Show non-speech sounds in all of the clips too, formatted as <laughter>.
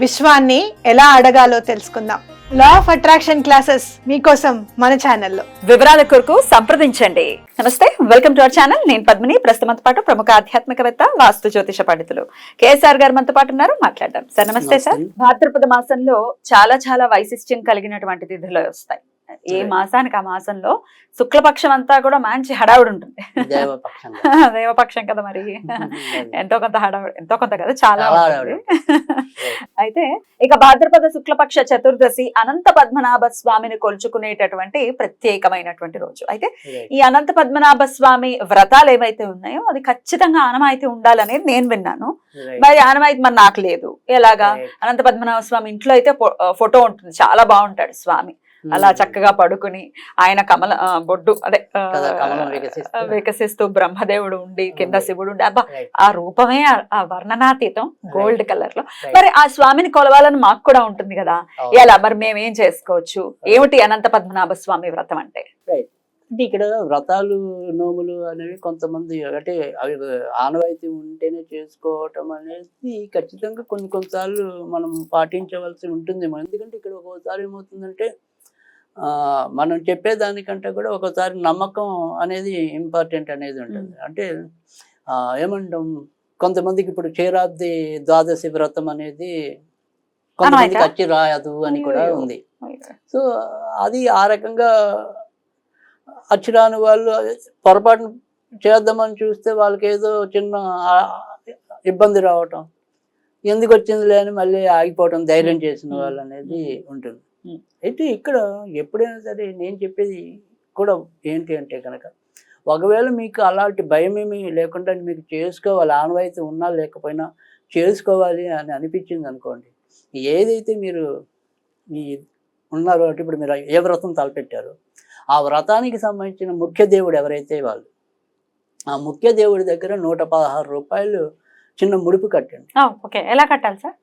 విశ్వాన్ని ఎలా అడగాలో తెలుసుకుందాం. లా ఆఫ్ అట్రాక్షన్ క్లాసెస్ మీకోసం మన ఛానల్లో వివరాల కొరకు సంప్రదించండి. నమస్తే వెల్కమ్ టు అవర్ ఛానల్ నేను పద్మిని. ప్రస్తుతంతో పాటు ప్రముఖ ఆధ్యాత్మికవేత్త వాస్తు జ్యోతిష పండితులు కేఎస్ఆర్ గారు మనతో పాటు ఉన్నారు. మాట్లాడదాం. సార్ నమస్తే సార్. భాద్రపద మాసంలో చాలా చాలా వైశిష్ట్యం కలిగినటువంటి తిథులు వస్తాయి. ఏ. మాసానికి ఆ మాసంలో శుక్లపక్షం అంతా కూడా మంచి హడావుడి ఉంటుంది. దేవపక్షం. <laughs> కదా మరి. <laughs> ఎంతో కొంత హడావుడి ఎంతో కొంత కదా చాలా. <laughs> అయితే ఇక భాద్రపద శుక్లపక్ష చతుర్దశి అనంత పద్మనాభ స్వామిని కొలుచుకునేటటువంటి ప్రత్యేకమైనటువంటి రోజు. అయితే ఈ అనంత పద్మనాభ స్వామి వ్రతాలు ఏవైతే ఉన్నాయో అది ఖచ్చితంగా ఆనవాయితీ ఉండాలనేది నేను విన్నాను. మరి ఆనవాయితీ మరి నాకు లేదు. ఎలాగా? అనంత పద్మనాభ స్వామి ఇంట్లో అయితే ఫోటో ఉంటుంది. చాలా బాగుంటాడు స్వామి. అలా చక్కగా పడుకుని ఆయన కమల బొడ్డు అదే వికసిస్తూ. బ్రహ్మదేవుడు ఉండి కింద శివుడు ఉండి అబ్బా ఆ రూపమే ఆ- వర్ణనాతీతం గోల్డ్ కలర్లో మరి ఆ స్వామిని కొలవాలని మాకు కూడా ఉంటుంది కదా. ఎలా? మరి మేము చేసుకోవచ్చు? ఏమిటి అనంత పద్మనాభ స్వామి వ్రతం అంటే? అంటే ఇక్కడ వ్రతాలు నోములు అనేవి కొంతమంది అంటే అవి ఆనవాయితీ ఉంటేనే చేసుకోవటం అనేది ఖచ్చితంగా కొన్ని కొన్నిసార్లు మనం పాటించవలసి ఉంటుంది. ఎందుకంటే ఇక్కడ ఒక్కోసారి ఏమవుతుందంటే మనం చెప్పేదానికంటే కూడా ఒకసారి నమ్మకం అనేది ఇంపార్టెంట్ అనేది ఉంటుంది అంటే ఏమంటాం కొంతమందికి ఇప్పుడు క్షీరాబ్ది ద్వాదశి వ్రతం అనేది కొంతమందికి? వచ్చి రాయదు అని కూడా. ఉంది సో అది ఆ రకంగా అచ్చిరాని వాళ్ళు పొరపాటు చేద్దామని చూస్తే వాళ్ళకి ఏదో చిన్న ఇబ్బంది రావటం ఎందుకు వచ్చిందిలే అని మళ్ళీ ఆగిపోవటం ధైర్యం చేసిన. వాళ్ళు అనేది ఉంటుంది. అయితే ఇక్కడ ఎప్పుడైనా సరే నేను చెప్పేది కూడా ఏంటి అంటే కనుక ఒకవేళ మీకు అలాంటి భయం ఏమీ లేకుండా మీకు చేసుకోవాలి ఆనవాయితీ ఉన్నా లేకపోయినా చేసుకోవాలి అని అనిపించింది అనుకోండి ఏదైతే మీరు మీ ఉన్నారో అంటే ఇప్పుడు మీరు ఏ వ్రతం తలపెట్టారో ఆ వ్రతానికి సంబంధించిన ముఖ్య దేవుడు ఎవరైతే వాళ్ళు ఆ ముఖ్య దేవుడి దగ్గర నూట పదహారు రూపాయలు చిన్న ముడుపు కట్టండి. ఓకే. ఎలా కట్టాలి సార్?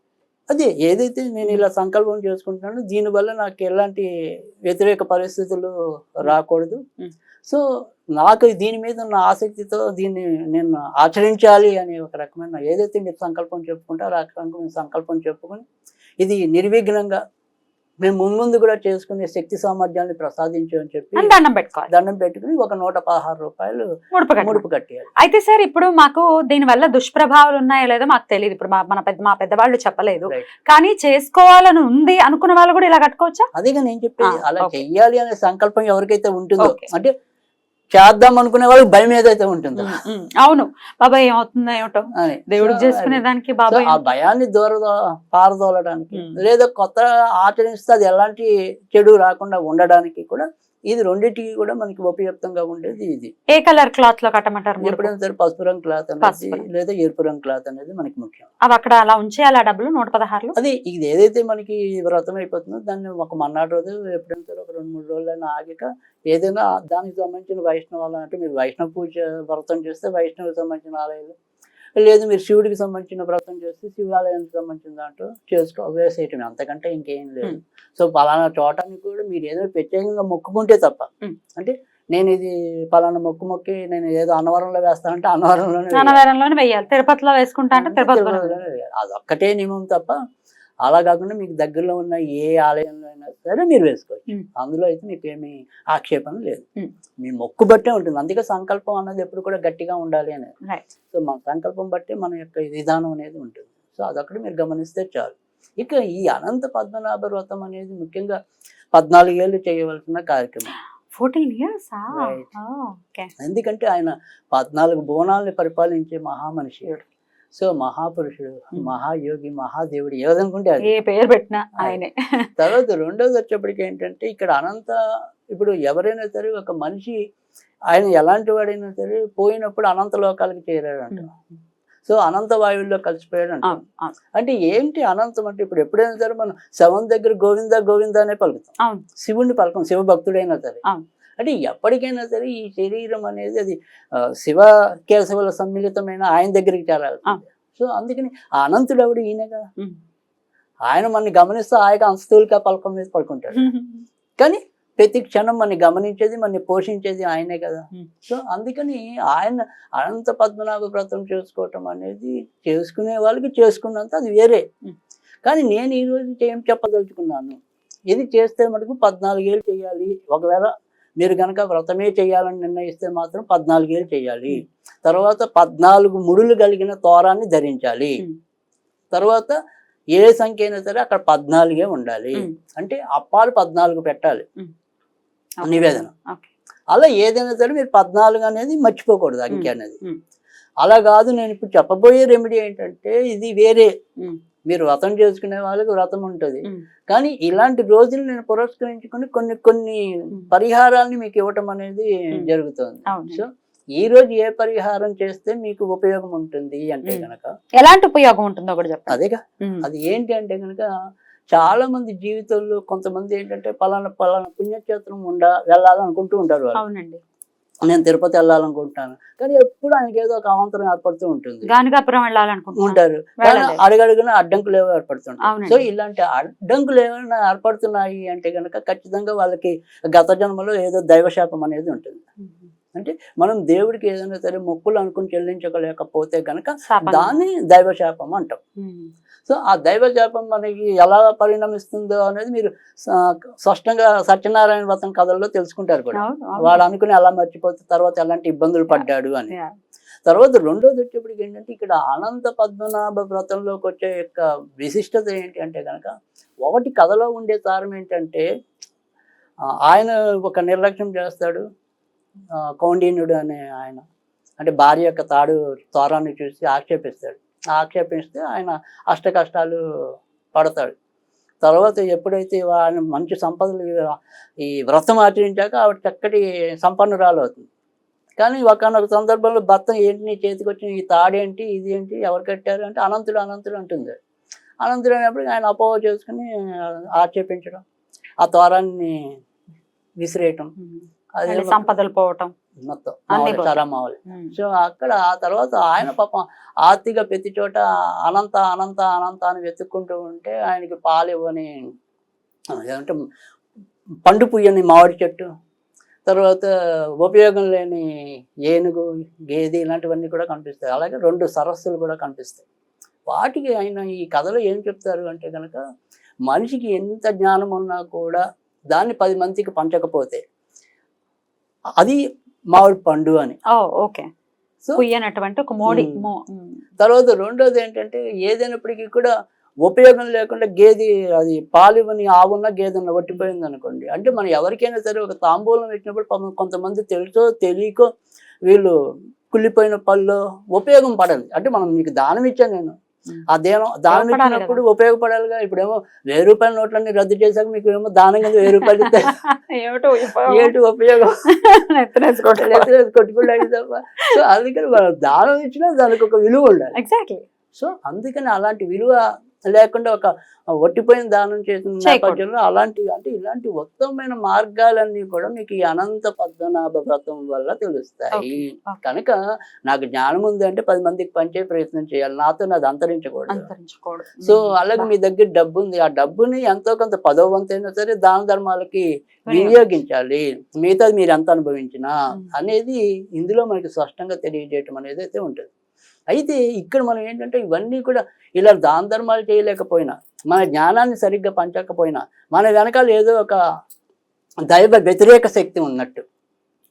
అదే ఏదైతే నేను ఇలా సంకల్పం చేసుకుంటున్నానో దీనివల్ల నాకు ఎలాంటి వ్యతిరేక పరిస్థితులు రాకూడదు. సో నాకు దీని మీద ఉన్న ఆసక్తితో దీన్ని నేను ఆచరించాలి అనే ఒక రకమైన ఏదైతే మీరు సంకల్పం చెప్పుకుంటారో ఆ రకంగా సంకల్పం చెప్పుకొని ఇది నిర్విఘ్నంగా మేము ముందు కూడా చేసుకునే శక్తి సామర్థ్యాన్ని ప్రసాదించు అని చెప్పి దండం పెట్టుకోవాలి. దండం పెట్టుకుని ఒక నూట పదహారు రూపాయలు ముడుపు కట్టేయాలి. అయితే సార్ ఇప్పుడు మాకు దీని వల్ల దుష్ప్రభావాలు ఉన్నాయో లేదో మాకు తెలియదు. ఇప్పుడు మా- మన పెద్ద మా పెద్దవాళ్ళు చెప్పలేదు. కానీ చేసుకోవాలని ఉంది అనుకున్న వాళ్ళు కూడా ఇలా కట్టుకోవచ్చా? అదేగా నేను చెప్పేది. అలా. చెయ్యాలి అనే సంకల్పం ఎవరికైతే ఉంటుందో. అంటే చేద్దాం అనుకునే వాళ్ళకి భయం ఏదైతే ఉంటుందో. అవును. బాబాయ్ ఏమవుతుందో ఏమిటో? So, చేసుకునే దానికి ఆ భయాన్ని దూర పారదోలడానికి. లేదా కొత్త ఆచరిస్తే అది ఎలాంటి చెడు రాకుండా ఉండడానికి కూడా ఇది రెండింటికి కూడా మనకి ఉపయుక్తంగా ఉండేది ఇది ఏ కలర్ క్లాత్లో కట్టమంటారు? ఎప్పుడైనా సరే పసుపు రంగు క్లాత్ అనేది. లేదా ఎరుపు రంగు క్లాత్ అనేది మనకి ముఖ్యం అవి అక్కడ అలా ఉంచేయాలి డబ్బులు నూట పదహారులు అది ఇది ఏదైతే మనకి వ్రతం అయిపోతుందో దాన్ని ఒక మన్నాడు రోజు ఎప్పుడైనా సరే ఒక రెండు మూడు రోజులైనా ఆగాక ఏదైనా దానికి సంబంధించిన వైష్ణవాలు అంటే మీరు వైష్ణవ పూజ వ్రతం చేస్తే వైష్ణవుకి సంబంధించిన ఆలయాలు లేదు మీరు శివుడికి సంబంధించిన వ్రతం చేస్తే శివాలయానికి సంబంధించిన దాంట్లో చేసుకో వేసేయటం అంతకంటే ఇంకేం లేదు. సో పలానా చోటానికి కూడా మీరు ఏదో ప్రత్యేకంగా మొక్కుకుంటే తప్ప. అంటే నేను ఇది పలానా మొక్కు మొక్కి నేను ఏదో అన్నవరంలో వేస్తానంటే అన్నవరంలోనే వేయాలి. నానవేరంలోనే వెయ్యాలి తిరుపతిలో వేసుకుంటా అంటే తిరుపతిలో వేయాలి. అదొక్కటే నియమం తప్ప అలా కాకుండా మీకు దగ్గరలో ఉన్న ఏ ఆలయంలో అయినా సరే మీరు వేసుకోవచ్చు. అందులో అయితే మీకు ఏమి ఆక్షేపణ లేదు. మీ మొక్కు బట్టే ఉంటుంది. అందుకే సంకల్పం అన్నది ఎప్పుడు కూడా గట్టిగా ఉండాలి అనేది. సో మన సంకల్పం బట్టే మన యొక్క విధానం అనేది ఉంటుంది. సో అదొకటి మీరు గమనిస్తే చాలు. ఇక ఈ అనంత పద్మనాభ వ్రతం అనేది ముఖ్యంగా పద్నాలుగు ఏళ్ళు చేయవలసిన కార్యక్రమం. Fourteen years Right. ఓకే ఎందుకంటే ఆయన పద్నాలుగు బోనాల్ని పరిపాలించే మహామనిషి. సో మహాపురుషుడు మహాయోగి మహాదేవుడు ఏ విధంగా ఉంటే అది. ఏ పేరు పెట్టినా ఆయనే. తర్వాత రెండోది వచ్చేప్పటికి ఏంటంటే ఇక్కడ అనంత ఇప్పుడు ఎవరైనా సరే ఒక మనిషి ఆయన ఎలాంటి వాడైనా సరే పోయినప్పుడు అనంత లోకాలకి చేరాడంట. సో అనంత వాయువుల్లో కలిసిపోయాడు అంటాం అంటే ఏంటి అనంతం అంటే ఇప్పుడు ఎప్పుడైనా సరే మనం శవం దగ్గర గోవింద గోవింద అనే పలుకుతాం. శివుణ్ణి పలకం శివ భక్తుడైనా సరే. అంటే ఎప్పటికైనా సరే ఈ శరీరం అనేది అది శివ కేశవుల సమ్మిళితమైన ఆయన దగ్గరికి చేరాలి. సో అందుకని ఆ అనంతుడు ఎవడు? ఈయనే కదా. ఆయన మనని గమనిస్తూ ఆయన అంశతులకి పలకం మీద పడుకుంటాడు. కానీ ప్రతి క్షణం మనని గమనించేది మనని పోషించేది ఆయనే కదా. సో అందుకని ఆయన అనంత పద్మనాభ వ్రతం చేసుకోవటం అనేది చేసుకునే వాళ్ళకి చేసుకున్నంత అది వేరే. కానీ నేను ఈ రోజు ఏం చెప్పదలుచుకున్నాను? ఇది చేస్తే మటుకు పద్నాలుగేళ్ళు చేయాలి. ఒకవేళ మీరు కనుక వ్రతమే చేయాలని నిర్ణయిస్తే మాత్రం పద్నాలుగేళ్ళు చేయాలి తర్వాత పద్నాలుగు ముడులు కలిగిన తోరాన్ని ధరించాలి. తర్వాత ఏ సంఖ్య అయినా సరే అక్కడ పద్నాలుగే ఉండాలి. అంటే అప్పాలు పద్నాలుగు పెట్టాలి. నివేదన. అలా ఏదైనా సరే మీరు పద్నాలుగు అనేది మర్చిపోకూడదు అంకె అనేది. అలా కాదు నేను ఇప్పుడు చెప్పబోయే రెమెడీ ఏంటంటే ఇది వేరే. మీరు వ్రతం చేసుకునే వాళ్ళకి వ్రతం ఉంటుంది. కానీ ఇలాంటి రోజులు నేను పురస్కరించుకుని కొన్ని కొన్ని పరిహారాల్ని మీకు ఇవ్వటం అనేది. జరుగుతుంది. సో ఈ రోజు ఏ పరిహారం చేస్తే మీకు ఉపయోగం ఉంటుంది అంటే. కనుక ఎలాంటి ఉపయోగం ఉంటుందో కూడా చెప్పండి అదేగా. అది ఏంటి అంటే కనుక చాలా మంది జీవితంలో కొంతమంది ఏంటంటే పలానా పలానా పుణ్యక్షేత్రం ఉండ వెళ్ళాలనుకుంటూ ఉంటారు అవునండి నేను తిరుపతి వెళ్ళాలనుకుంటాను కానీ ఎప్పుడు ఆయనకి ఏదో ఒక అవాంతరం ఏర్పడుతూ ఉంటుంది గానిగాపురం వెళ్ళలేదు. అడుగడుగున అడ్డంకులు ఏవో ఏర్పడుతుంటాయి అవునండి. సో ఇలాంటి అడ్డంకులు ఏమైనా ఏర్పడుతున్నాయి అంటే కనుక ఖచ్చితంగా వాళ్ళకి గత జన్మలో ఏదో దైవశాపం అనేది ఉంటుంది అంటే మనం దేవుడికి ఏదైనా సరే మొక్కులు అనుకుని చెల్లించలేకపోతే కనుక. దాన్ని దైవశాపం అంటాం. సో ఆ దైవశాపం మనకి ఎలా పరిణమిస్తుందో అనేది మీరు స్పష్టంగా సత్యనారాయణ వ్రతం కథల్లో తెలుసుకుంటారు కూడా. వాడు అనుకుని అలా మర్చిపోతే తర్వాత ఎలాంటి ఇబ్బందులు పడ్డాడు అని. తర్వాత రెండోది వచ్చేప్పటికి ఏంటంటే ఇక్కడ అనంత పద్మనాభ వ్రతంలోకి వచ్చే యొక్క విశిష్టత ఏంటి అంటే కనుక ఒకటి కథలో ఉండే సారం ఏంటంటే ఆయన ఒక నిర్లక్ష్యం చేస్తాడు కౌండిన్యుడు అనే ఆయన అంటే భార్య యొక్క తాడు తోరాన్ని చూసి ఆక్షేపిస్తాడు ఆక్షేపిస్తే ఆయన అష్ట కష్టాలు పడతాడు. తర్వాత ఎప్పుడైతే ఆయన మంచి సంపదలు ఈ వ్రతం ఆచరించాక ఆవిడ చక్కటి సంపన్నురాలు అవుతుంది కానీ ఒకనొక సందర్భంలో భర్త ఏంటి నీ చేతికి వచ్చిన ఈ తాడేంటి ఇది ఏంటి ఎవరు కట్టారు అంటే అనంతుడు అనంతుడు అంటుంది. అనంతుడు అయినప్పుడు ఆయన అపోహ చేసుకుని ఆక్షేపించడం ఆ తోరాన్ని విసిరేయటం. అది సంపదలు పోవటం. మొత్తం. చాలా ఉమ్. సో అక్కడ ఆ తర్వాత ఆయన పాపం ఆర్తిగా ప్రతి చోట అనంత అనంత అనంత అని వెతుక్కుంటూ ఉంటే ఆయనకి పాలు ఇవ్వని ఏమంటే పండు పుయ్యని మామిడి చెట్టు తర్వాత ఉపయోగం లేని ఏనుగు గేదె ఇలాంటివన్నీ కూడా కనిపిస్తాయి అలాగే రెండు సరస్సులు కూడా కనిపిస్తాయి వాటికి ఆయన ఈ కథలో ఏం చెప్తారు అంటే కనుక మనిషికి ఎంత జ్ఞానం ఉన్నా కూడా దాన్ని పది మందికి పంచకపోతే అది మామిడి పండు అని. ఓకే. సో కుయ్యనటువంటి ఒక మోడి. తర్వాత రెండోది ఏంటంటే ఏదైనప్పటికీ కూడా ఉపయోగం లేకుండా గేది అది పాలివని ఆవున్న గేదె ఉన్న ఒట్టిపోయింది అనుకోండి. అంటే మనం ఎవరికైనా సరే ఒక తాంబూలం పెట్టినప్పుడు పాపం కొంతమంది తెలుసో తెలియకో వీళ్ళు కుళ్ళిపోయిన పళ్ళు ఉపయోగం పడాలి అంటే మనం మీకు దానం ఇచ్చాను నేను. ఆ దేనం దానం ఉపయోగపడాలి ఇచ్చినప్పుడు ఉపయోగపడాలిగా. ఇప్పుడేమో వెయ్యి రూపాయల నోట్లన్నీ రద్దు చేశాక మీకు ఏమో దానం కింద వెయ్యి రూపాయలు <laughs> ఏమిటో ఉపయోగం. <laughs> కొట్టుకుంటాయి తప్ప. సో అందుకని దానం ఇచ్చినా దానికి ఒక విలువ ఉండాలి. ఎగ్జాక్ట్లీ సో అందుకని అలాంటి విలువ లేకుండా ఒక ఒట్టిపోయిన దానం చేసిన. నేపథ్యంలో అలాంటి అంటే ఇలాంటి ఉత్తమమైన మార్గాలన్నీ కూడా మీకు ఈ అనంత పద్మనాభ వ్రతం వల్ల తెలుస్తాయి. కనుక నాకు జ్ఞానం ఉంది అంటే పది మందికి పంచే ప్రయత్నం చేయాలి. నాతో నాది అంతరించకూడదు. అంతరించకూడదు. సో అలాగే మీ దగ్గర డబ్బు ఉంది ఆ డబ్బుని ఎంతో కొంత పదో వంతైనా సరే దాన ధర్మాలకి వినియోగించాలి. మిగతాది మీరు ఎంత అనుభవించినా. అనేది ఇందులో మనకి స్పష్టంగా తెలియజేయటం అనేది అయితే ఉంటుంది. అయితే ఇక్కడ మనం ఏంటంటే ఇవన్నీ కూడా ఇలా దాన ధర్మాలు చేయలేకపోయినా మన జ్ఞానాన్ని సరిగ్గా పంచకపోయినా మన వెనకాల ఏదో ఒక దైవ వ్యతిరేక శక్తి ఉన్నట్టు.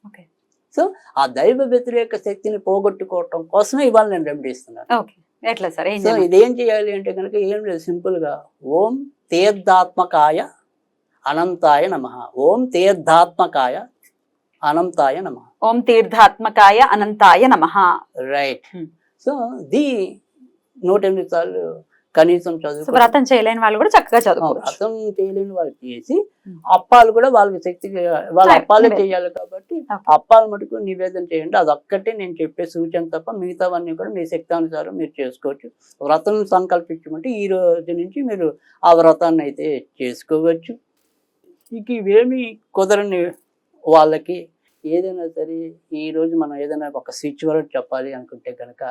ఓకే. సో ఆ దైవ వ్యతిరేక శక్తిని పోగొట్టుకోవటం కోసమే ఇవాళ నేను రెమెడీ ఇస్తున్నాను. ఎట్లా సార్? సో? ఇదేం చేయాలి అంటే కనుక ఏం లేదు సింపుల్గా ఓం తీర్థాత్మకాయ అనంతాయ నమ. ఓం తీర్థాత్మకాయ అనంతాయ నమ ఓం తీర్థాత్మకాయ అనంతాయ నమః రైట్ Hmm. సో ది నూట ఎనిమిది సార్లు కనీసం చదువు వ్రతం చేయలేని వాళ్ళు కూడా చక్కగా చదువుకోవచ్చు వ్రతం చేయలేని వాళ్ళు చేసి ఉమ్. అప్పాలు కూడా వాళ్ళకి శక్తి వాళ్ళ. అప్పాలే. చేయాలి కాబట్టి. అప్పాలు మటుకు నివేదన చేయండి అదొక్కటే నేను చెప్పే సూచన తప్ప మిగతావన్నీ కూడా మీ శక్తి అనుసారం మీరు చేసుకోవచ్చు వ్రతం సంకల్పించమంటే ఈ రోజు నుంచి మీరు ఆ వ్రతాన్ని అయితే చేసుకోవచ్చు ఇక ఇవేమి కుదరని వాళ్ళకి ఏదైనా సరే ఈ రోజు మనం ఏదైనా ఒక స్విచ్ వర్డ్ చెప్పాలి అనుకుంటే కనుక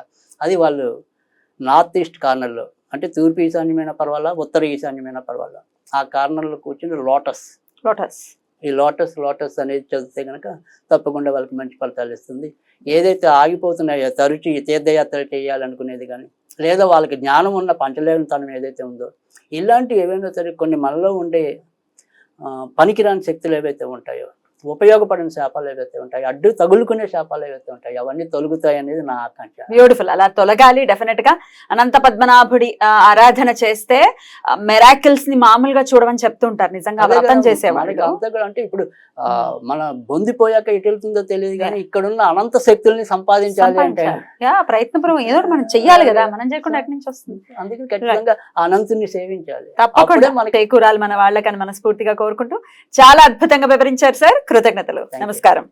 అది వాళ్ళు నార్త్ ఈస్ట్ కార్నర్లో అంటే తూర్పు ఈశాన్యమైన పర్వాలా ఉత్తర ఈశాన్యమైన పర్వాలా? ఆ కార్నర్లో కూర్చుని లోటస్ లోటస్ ఈ లోటస్ లోటస్ అనేది చదివితే కనుక తప్పకుండా వాళ్ళకి మంచి ఫలితాలు ఇస్తుంది. ఏదైతే ఆగిపోతున్నాయో తరచు ఈ తీర్థయాత్రలు చేయాలనుకునేది కానీ లేదా వాళ్ళకి జ్ఞానం ఉన్న పంచలేనితనం ఏదైతే ఉందో ఇలాంటి ఏవైనా సరే కొన్ని మనలో ఉండే పనికిరాని శక్తులు ఏవైతే ఉంటాయో ఉపయోగపడిన శాపాలు ఏవైతే ఉంటాయో అడ్డు తగులుకునే శాపాలు ఏవైతే ఉంటాయో అవన్నీ తొలుగుతాయి అనేది నా ఆకాంక్ష. బ్యూటిఫుల్ అలా తొలగాలి డెఫినెట్గా. అనంత పద్మనాభుడి ఆరాధన చేస్తే మెరాకిల్స్ని మామూలుగా చూడమని చెప్తుంటారు. నిజంగా వ్రతం చేసేవాళ్ళు అంతా కూడా అంటే ఇప్పుడు ఆ, మన బొందిపోయాక ఎటు వెళ్తుందో తెలియదు కానీ ఇక్కడున్న అనంత శక్తుల్ని సంపాదించాలి అంటే ప్రయత్నపూర్వం ఏదో మనం చెయ్యాలి కదా మనం చేయకుండా ఎక్కడి నుంచి వస్తుంది? ఖచ్చితంగా అనంతుని సేవించాలి. తప్పకుండా. మనకి చేకూరాలి మన వాళ్ళకని మనస్ఫూర్తిగా కోరుకుంటూ చాలా అద్భుతంగా వివరించారు సార్ కృతజ్ఞతలు. నమస్కారం